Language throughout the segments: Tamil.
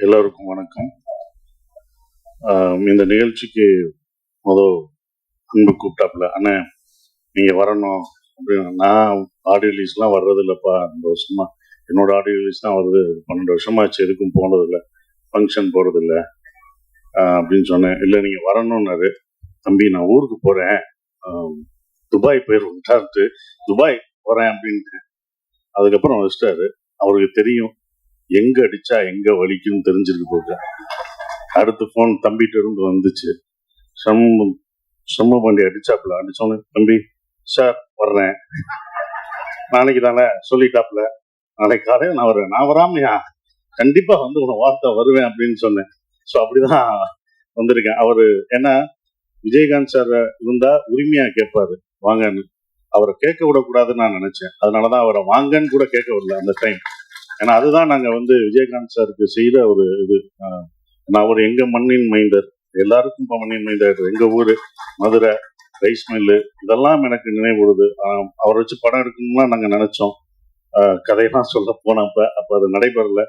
எல்லோருக்கும் வணக்கம். ஆஹ் இந்த நிகழ்ச்சிக்கு மொதல் அன்பு கூப்பிட்டாப்புல அண்ணே நீங்க வரணும். அப்படின்னு நான் ஆடியோ ரிலீஸ்லாம் வர்றது இல்லைப்பா ரெண்டு வருஷமா என்னோட ஆடியோ ரிலீஸ் தான் வருது பன்னெண்டு வருஷமாச்சு எதுக்கும் போனதில்லை ஃபங்க்ஷன் போகிறதில்ல அப்படின்னு சொன்னேன். இல்லை நீங்க வரணும்னாரு. தம்பி நான் ஊருக்கு போறேன். ஆஹ் துபாய் போயிரு துபாய் போறேன் அப்படின்ட்டு. அதுக்கப்புறம் வச்சிட்டாரு. அவருக்கு தெரியும். எங்க அடிச்சா எங்க வலிக்குன்னு தெரிஞ்சிருக்கு போட்டு அடுத்து ஃபோன் தம்பிகிட்ட இருந்து வந்துச்சு. சம்ம சம்ம பண்ணி அடிச்சாப்புல. அடிச்சோன்னு தம்பி சார் வர்றேன். நாளைக்கு தானே சொல்லிட்டாப்புல. நாளைக்கு காலையில் நான் வருவேன் நான் வராமையா? கண்டிப்பா வந்து உன வார்த்தை வருவேன் அப்படின்னு சொன்னேன். ஸோ அப்படிதான் வந்திருக்கேன். அவரு ஏன்னா விஜயகாந்த் சார் இருந்தா உரிமையா கேட்பாரு வாங்கன்னு. அவரை கேட்க விடக்கூடாதுன்னு நான் நினைச்சேன். அதனாலதான் அவரை வாங்கன்னு கூட கேட்க விடல அந்த டைம் ஏன்னா அதுதான் நாங்கள் வந்து விஜயகாந்த் சாருக்கு செய்த ஒரு இது. நான் அவர் எங்க மண்ணின் மைந்தர் எல்லாருக்கும் இப்போ மண்ணின் மைந்தர் எங்க ஊரு மதுரை ரைஸ் மில்லு இதெல்லாம் எனக்கு நினைவுடுது அவரை வச்சு படம் எடுக்கணும்னா நாங்கள் நினைச்சோம். கதையெல்லாம் சொல்ல போனப்ப அப்போ அது நடைபெறல.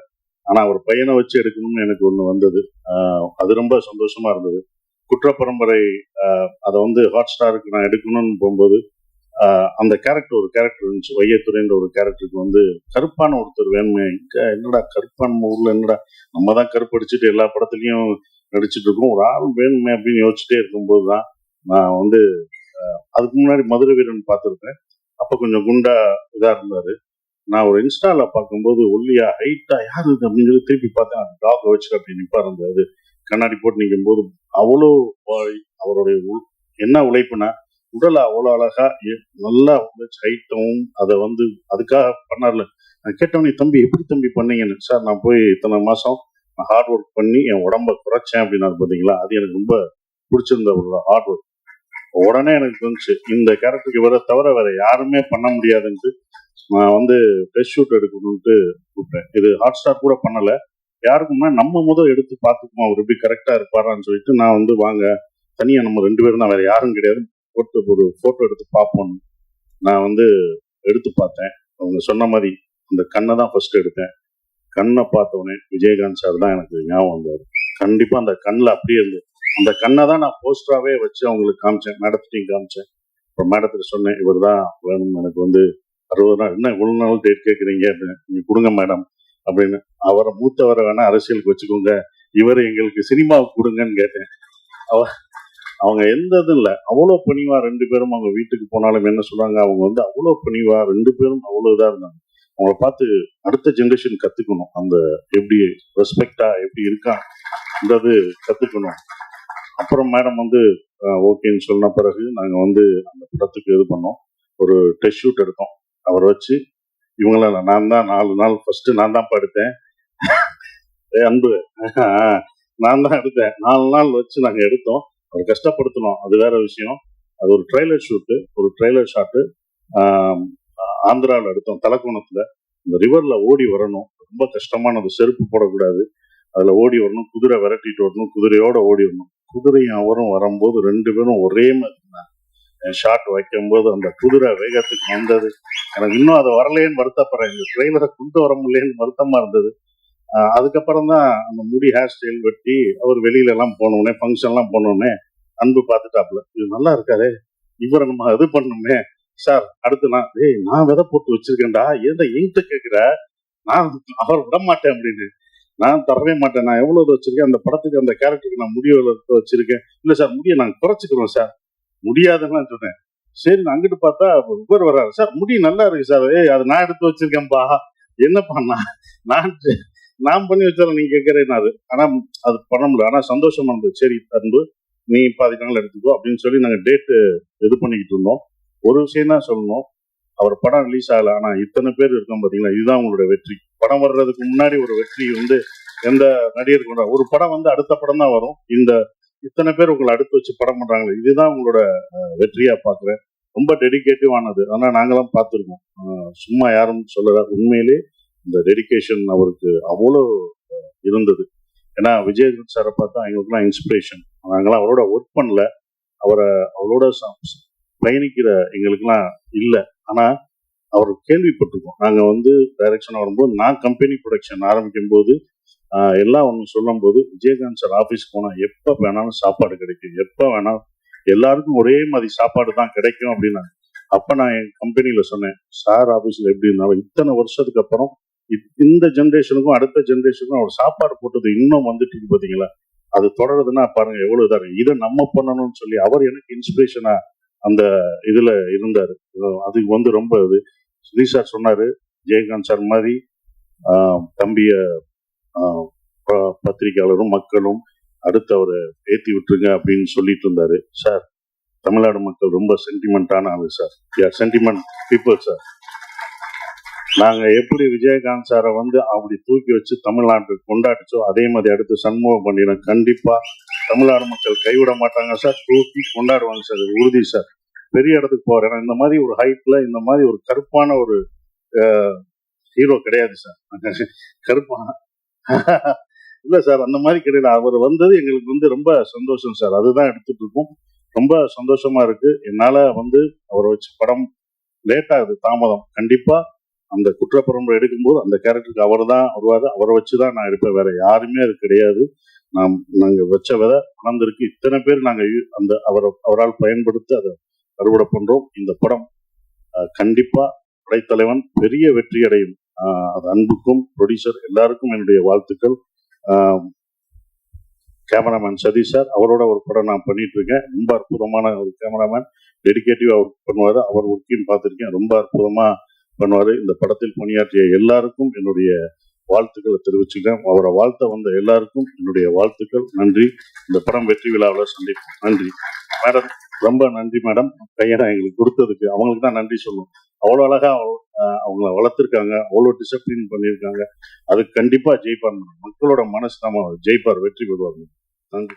ஆனால் அவர் பையனை வச்சு எடுக்கணும்னு எனக்கு ஒன்று வந்தது. அது ரொம்ப சந்தோஷமா இருந்தது. குற்ற பரம்பரை அதை வந்து ஹாட் ஸ்டாருக்கு நான் எடுக்கணும்னு போகும்போது அந்த கேரக்டர் ஒரு கேரக்டர் இருந்துச்சு. வையத்துறைன்ற ஒரு கேரக்டருக்கு வந்து கருப்பான ஒருத்தர் வேணுமே. என்னடா கருப்பான ஊரில் ஊர்ல என்னடா? நம்ம தான் கருப்படிச்சுட்டு எல்லா படத்துலையும் நடிச்சுட்டு இருக்கோம். ஒரு ஆள் வேணுமே அப்படின்னு யோசிச்சுட்டே இருக்கும்போது தான் நான் வந்து அதுக்கு முன்னாடி மதுரை வீரன் பார்த்துருப்பேன். அப்போ கொஞ்சம் குண்டா இதாக இருந்தார். நான் ஒரு இன்ஸ்டால பார்க்கும்போது ஒல்லியா ஹைட்டா யார் இது அப்படின்னு சொல்லி திருப்பி பார்த்தேன். அந்த டாக் வச்சு அப்படி நிப்பா இருந்தது கண்ணாடி போட்டு நிற்கும் போது அவ்வளோ அவருடைய உள்- என்ன உழைப்புனா உடலை அவ்வளோ அழகா நல்லா நல்லா ஹைட்டும் அதை வந்து அதுக்காக பண்ணார்ல. நான் கேட்டவனே தம்பி எப்படி தம்பி பண்ணீங்கன்னு? சார் நான் போய் இத்தனை மாசம் நான் ஹார்ட் ஒர்க் பண்ணி என் உடம்ப குறைச்சேன் அப்படின்னாரு பாத்தீங்களா? அது எனக்கு ரொம்ப பிடிச்சிருந்த ஒரு ஹார்ட் ஒர்க் உடனே எனக்கு தோணுச்சு இந்த கேரக்டருக்கு வர தவிர வேற யாருமே பண்ண முடியாதுன்ட்டு நான் வந்து டெஸ்ட் ஷூட் எடுக்கணும்ட்டு கூப்பிட்டேன். இது ஹாட் ஸ்டார் கூட பண்ணல. யாருக்குமே நம்ம முதல் எடுத்து பார்த்துக்குமா அவர் எப்படி கரெக்டா இருப்பாரான்னு சொல்லிட்டு நான் வந்து வாங்க தனியா நம்ம ரெண்டு பேரும் தான் வேற யாரும் கிடையாது. போட்டு ஒரு ஃபோட்டோ எடுத்து பார்ப்போம் நான் வந்து எடுத்து பார்த்தேன். அவங்க சொன்ன மாதிரி அந்த கண்ணை தான் ஃபர்ஸ்ட் எடுத்தேன். கண்ணை பார்த்த உடனே விஜயகாந்த் சார் தான் எனக்கு ஞாபகம் வந்தார். கண்டிப்பா அந்த கண்ணில் அப்படியே இருந்தது அந்த கண்ணை தான் நான் போஸ்டராகவே வச்சு அவங்களுக்கு காமிச்சேன் மேடத்துட்டையும் காமிச்சேன். இப்போ மேடத்துக்கு சொன்னேன் இவர் தான் வேணும் எனக்கு வந்து அறுபது நாள் என்ன இவ்வளோ நாள் டேட் கேட்குறீங்க? அப்படின்னு நீங்கள் கொடுங்க மேடம் அப்படின்னு அவரை மூத்தவரை வேணா அரசியலுக்கு வச்சுக்கோங்க. இவர் எங்களுக்கு சினிமாவுக்கு கொடுங்கன்னு கேட்டேன். அவ அவங்க எந்த இதுவும் இல்லை அவ்வளோ பணிவா ரெண்டு பேரும் அவங்க வீட்டுக்கு போனாலும் என்ன சொல்றாங்க அவங்க வந்து அவ்வளோ பணிவா ரெண்டு பேரும் அவ்வளோ இதாக இருந்தாங்க. அவங்கள பார்த்து அடுத்த ஜென்ரேஷன் கத்துக்கணும். அந்த எப்படி ரெஸ்பெக்டா எப்படி இருக்கான்றது கத்துக்கணும். அப்புறம் மேடம் வந்து ஓகேன்னு சொன்ன பிறகு நாங்கள் வந்து அந்த படத்துக்கு இது பண்ணோம். ஒரு டெஸ்ட் ஷூட் எடுத்தோம். அவரை வச்சு இவங்களால நான் தான் நாலு நாள் ஃபர்ஸ்ட் நான் தான் படுத்தேன் அன்பு. நான் தான் எடுத்தேன். நாலு நாள் வச்சு நாங்கள் எடுத்தோம். அதை கஷ்டப்படுத்தணும். அது வேற விஷயம். அது ஒரு ட்ரெய்லர் ஷூட்டு ஒரு ட்ரெய்லர் ஷாட்டு ஆந்திராவில் எடுத்தோம் தலக்கோணத்தில் இந்த ரிவரில் ஓடி வரணும். ரொம்ப கஷ்டமானது செருப்பு போடக்கூடாது. அதில் ஓடி வரணும் குதிரை விரட்டிட்டு வரணும் குதிரையோட ஓடி வரணும். குதிரையும் அவரும் வரும்போது ரெண்டு பேரும் ஒரே மாதிரி இருந்தாங்க ஷாட் வைக்கும்போது அந்த குதிரை வேகத்துக்கு வந்தது. எனக்கு இன்னும் அதை வரலையேன்னு வருத்தப்படுறேன். இந்த ட்ரெய்லரை கொண்டு வர முடியலேன்னு வருத்தமாக இருந்தது. அதுக்கப்புறம் தான் அந்த முடி ஹேர் ஸ்டைல் வெட்டி அவர் வெளியில எல்லாம் போனோடனே ஃபங்க்ஷன் எல்லாம் போனோடனே அன்பு பார்த்துட்டாப்புல இது நல்லா இருக்காதே இவரை நம்ம இது பண்ணணுமே. சார் அடுத்து நான் ஏய் நான் விதை போட்டு வச்சிருக்கேன்டா ஏதா என்கிட்ட கேட்குற நான் அவர் விட மாட்டேன் அப்படின்னு. நான் தரவே மாட்டேன் நான் எவ்வளவு இது வச்சிருக்கேன் அந்த படத்துக்கு அந்த கேரக்டருக்கு நான் முடிய வச்சிருக்கேன்? இல்லை சார் முடிய நாங்கள் குறைச்சிக்கிறோம் சார். முடியாதுன்னு சொன்னேன். சரி நான் அங்கிட்டு பார்த்தா இவர் வர்றாரு. சார் முடி நல்லா இருக்கு சார். ஏய் அது நான் எடுத்து வச்சிருக்கேன்ப்பா என்னப்பா நான் நான் நான் பண்ணி வச்சாலும் நீங்க கேட்கறேன்னாரு ஆனா அது பண்ண முடியல. ஆனா சந்தோஷமா இருந்தது. சரி அன்பு நீ பாதி நாள் எடுத்துக்கோ அப்படின்னு சொல்லி நாங்க டேட்டு இது பண்ணிக்கிட்டு இருந்தோம். ஒரு விஷயம் தான் சொல்லணும். அவர் படம் ரிலீஸ் ஆகல. ஆனா இத்தனை பேர் இருக்கோம் பாத்தீங்களா? இதுதான் உங்களோட வெற்றி. படம் வர்றதுக்கு முன்னாடி ஒரு வெற்றி வந்து எந்த நடிகர் கொண்டா ஒரு படம் வந்து அடுத்த படம் தான் வரும். இந்த இத்தனை பேர் உங்களை அடுத்து வச்சு படம் பண்றாங்களே இதுதான் உங்களோட வெற்றியாக வெற்றியா பாக்குறேன். ரொம்ப டெடிக்கேட்டிவானது ஆனால் நாங்களாம் பார்த்துருக்கோம். சும்மா யாரும் சொல்லல. உண்மையிலே இந்த டெடிக்கேஷன் அவருக்கு அவ்வளோ இருந்தது. ஏன்னா விஜயகாந்த் சாரை பார்த்தா எங்களுக்குலாம் இன்ஸ்பிரேஷன் நாங்களாம் அவரோட ஒர்க் பண்ணல. அவரை அவரோட பயணிக்கிற எங்களுக்குலாம் இல்லை. ஆனால் அவர் கேள்விப்பட்டிருக்கோம். நாங்கள் வந்து டைரக்ஷன் வரும்போது நான் கம்பெனி ப்ரொடக்ஷன் ஆரம்பிக்கும் போது எல்லாம் ஒன்று சொல்லும்போது விஜயகாந்த் சார் ஆஃபீஸ் போனால் எப்போ வேணாலும் சாப்பாடு கிடைக்கும். எப்போ வேணாலும் எல்லாருக்கும் ஒரே மாதிரி சாப்பாடு தான் கிடைக்கும் அப்படின்னாங்க. அப்போ நான் என் கம்பெனியில் சொன்னேன் சார் ஆஃபீஸில் எப்படி இருந்தாலும் இத்தனை வருஷத்துக்கு அப்புறம் இந்த ஜென்ரேஷனுக்கும் அடுத்த ஜென்ரேஷனுக்கும் அவர் சாப்பாடு போட்டது இன்னும் வந்துட்டு இருக்கு பார்த்தீங்களா அது தொடருதுன்னா பாருங்க எவ்வளவு இதாக இருக்கு. இதை நம்ம பண்ணணும்னு சொல்லி அவர் எனக்கு இன்ஸ்பிரேஷனா அந்த இதுல இருந்தாரு. அதுக்கு வந்து ரொம்ப இது. ஸ்ரீ சார் சொன்னாரு ஜெயகாந்த் சார் மாதிரி ஆஹ் தம்பிய ஆஹ் ப- பத்திரிக்கையாளரும் மக்களும் அடுத்து அவரை ஏத்தி விட்டுருங்க அப்படின்னு சொல்லிட்டு இருந்தாரு. சார் தமிழ்நாடு மக்கள் ரொம்ப சென்டிமெண்டான ஆளு சார். யார் சென்டிமெண்ட் பீப்புள் சார் நாங்கள் எப்படி விஜயகாந்த் சாரை வந்து அப்படி தூக்கி வச்சு தமிழ்நாட்டுக்கு கொண்டாடிச்சோ அதே மாதிரி அடுத்து சண்முகம் பண்ணிடும். கண்டிப்பாக தமிழ்நாடு மக்கள் கைவிட மாட்டாங்க சார். தூக்கி கொண்டாடுவாங்க சார். உறுதி சார். பெரிய இடத்துக்கு போகிறேன் ஏன்னா இந்த மாதிரி ஒரு ஹைட்டில் இந்த மாதிரி ஒரு கருப்பான ஒரு ஹீரோ கிடையாது சார். கருப்பான இல்லை சார். அந்த மாதிரி கிடையாது. அவர் வந்தது எங்களுக்கு வந்து ரொம்ப சந்தோஷம் சார். அதுதான் எடுத்துட்டு இருக்கோம். ரொம்ப சந்தோஷமா இருக்கு. என்னால் வந்து அவரை வச்சு படம் லேட் ஆகுது தாமதம். கண்டிப்பாக அந்த குற்றப்பரம்பரை எடுக்கும்போது அந்த கேரக்டருக்கு அவர் தான் வருவார். அவரை வச்சு தான் நான் எடுப்பேன் வேற யாருமே அது கிடையாது. நாம் நாங்கள் வச்ச விதை வளர்ந்துருக்கு. இத்தனை பேர் நாங்கள் அந்த அவரை அவரால் பயன்படுத்தி அதை அறுவடை பண்ணுறோம் இந்த படம் கண்டிப்பாக படைத்தலைவன் பெரிய வெற்றி அடையும் அது அன்புக்கும் ப்ரொடியூசர் எல்லாருக்கும் என்னுடைய வாழ்த்துக்கள். கேமராமேன் சதீஷ் சார் அவரோட ஒரு படம் நான் பண்ணிட்டு இருக்கேன் ரொம்ப அற்புதமான ஒரு கேமராமேன் டெடிக்கேட்டிவாக ஒர்க் பண்ணுவார். அவர் ஒர்க்கையும் பார்த்துருக்கேன். ரொம்ப அற்புதமாக பண்ணுவார். இந்த படத்தில் பணியாற்றிய எல்லாருக்கும் என்னுடைய வாழ்த்துக்களை தெரிவிச்சுக்கிறேன். அவரை வாழ்த்த வந்த எல்லாருக்கும் என்னுடைய வாழ்த்துக்கள். நன்றி. இந்த படம் வெற்றி விழாவில் சந்திப்போம். நன்றி. மேடம் ரொம்ப நன்றி மேடம். கையடா எங்களுக்கு கொடுத்ததுக்கு அவங்களுக்கு தான் நன்றி சொல்லணும். அவ்வளோ அழகா அவ- அவங்கள வளர்த்துருக்காங்க. அவ்வளோ டிசிப்ளின் பண்ணியிருக்காங்க. அது கண்டிப்பாக ஜெயிப்பார் மேடம். மக்களோட மனசு நம்ம ஜெயிப்பார். வெற்றி பெறுவார் madam. நன்றி.